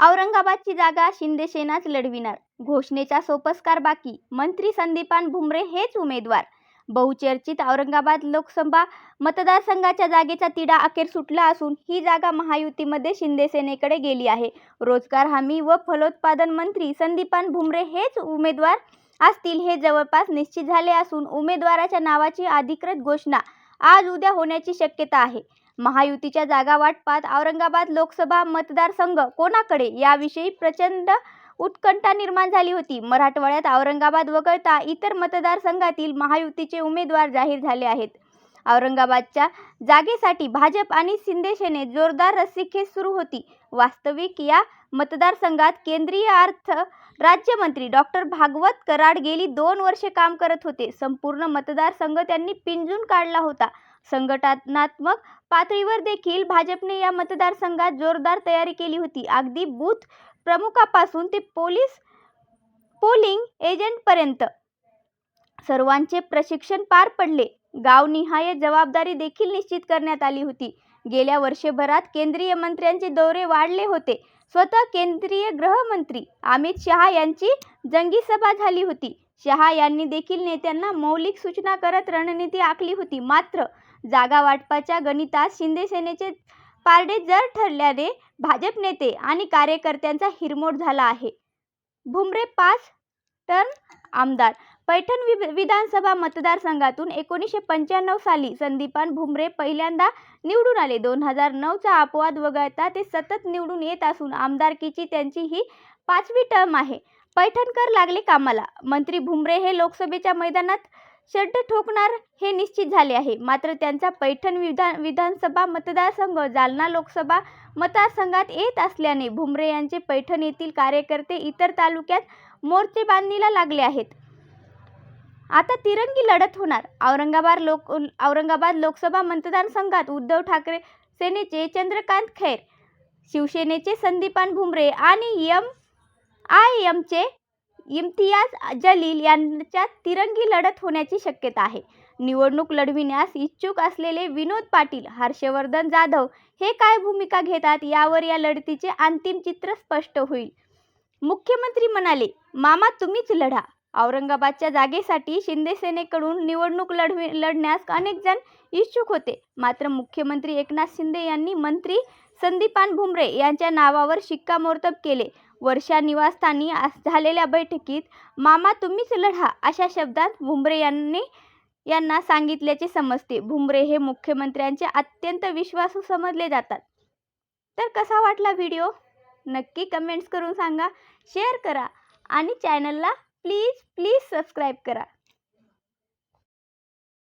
औरंगाबादची जागा शिंदेसेनाच लढविणार. घोषणेचा सोपस्कार बाकी. मंत्री संदीपान भुमरे हेच उमेदवार. बहुचर्चित औरंगाबाद लोकसभा मतदारसंघाच्या जागेचा तिढा अखेर सुटला असून ही जागा महायुतीमध्ये शिंदेसेनेकडे गेली आहे. रोजगार हमी व फलोत्पादन मंत्री संदीपान भुमरे हेच उमेदवार असतील हे जवळपास निश्चित झाले असून उमेदवाराच्या नावाची अधिकृत घोषणा आज उद्या होण्याची शक्यता आहे. महायुतीच्या जागा वाटपात औरंगाबाद लोकसभा मतदारसंघ कोणाकडे? याविषयी प्रचंड उत्कंठा निर्माण झाली होती. मराठवाड्यात औरंगाबाद वगळता इतर मतदारसंघातील महायुतीचे उमेदवार जाहीर झाले आहेत. औरंगाबादच्या जागेसाठी भाजप आणि शिंदेसेने जोरदार रस्सीखेच सुरू होती. वास्तविक या मतदारसंघात केंद्रीय अर्थ राज्यमंत्री डॉक्टर भागवत कराड गेली दोन वर्षे काम करत होते. संपूर्ण मतदारसंघ त्यांनी पिंजून काढला होता. संघटनात्मक पातळीवर देखील भाजपने या मतदारसंघात जोरदार तयारी केली होती. अगदी बूथ प्रमुखापासून ते पोलीस पोलिंग एजंटपर्यंत सर्वांचे प्रशिक्षण पार पडले. गावनिहाय जबाबदारी देखील निश्चित करण्यात आली होती. गेल्या वर्षभरात केंद्रीय मंत्र्यांचे दौरे वाढले होते. स्वतः केंद्रीय गृहमंत्री अमित शहा यांची जंगी सभा झाली होती. शहा यांनी देखील नेत्यांना मौलिक सूचना करत रणनीती आखली होती. मात्र जागा वाटपाच्या गणितात शिंदे सेनेचे पारडे जर ठरल्याने भाजप नेते आणि कार्यकर्त्यांचा हिरमोड झाला आहे. भुमरे पाच टर्न आमदार पैठण वि विधानसभा मतदारसंघातून एकोणीसशे पंच्याण्णव साली संदीपान भुमरे पहिल्यांदा निवडून आले. दोन हजार नऊचा अपवाद वगळता ते सतत निवडून येत असून आमदारकीची त्यांची ही पाचवी टर्म आहे. पैठणकर लागले कामाला. मंत्री भुमरे हे लोकसभेच्या मैदानात शड्ड ठोकणार हे निश्चित झाले आहे. मात्र त्यांचा पैठण विधान विधानसभा मतदारसंघ जालना लोकसभा मतदारसंघात येत असल्याने भुमरे यांचे पैठण येथील कार्यकर्ते इतर तालुक्यात मोर्चे बांधणीला लागले आहेत. आता तिरंगी लढत होणार. औरंगाबाद लोक औरंगाबाद लोकसभा मतदारसंघात उद्धव ठाकरे सेनेचे चंद्रकांत खैर शिवसेनेचे संदीपान भुमरे आणि एम आय एमचे इम्तियाज जलील यांच्यात तिरंगी लढत होण्याची शक्यता आहे. निवडणूक लढविण्यास इच्छुक असलेले विनोद पाटील हर्षवर्धन जाधव हे काय भूमिका घेतात यावर या लढतीचे अंतिम चित्र स्पष्ट होईल. मुख्यमंत्री म्हणाले मामा तुम्हीच लढा. औरंगाबादच्या जागेसाठी शिंदेसेनेकडून निवडणूक लढवी लढण्यास अनेक जण इच्छुक होते. मात्र मुख्यमंत्री एकनाथ शिंदे यांनी मंत्री संदीपान भुमरे यांच्या नावावर शिक्कामोर्तब केले. वर्षा निवासस्थानी झालेल्या बैठकीत मामा तुम्हीच लढा अशा शब्दात भुमरे यांनी यांना सांगितल्याचे समजते. भुमरे हे मुख्यमंत्र्यांचे अत्यंत विश्वासू समजले जातात. तर कसा वाटला व्हिडिओ? नक्की कमेंट्स करून सांगा शेअर करा आणि चॅनलला प्लीज प्लीज सबस्क्राईब करा.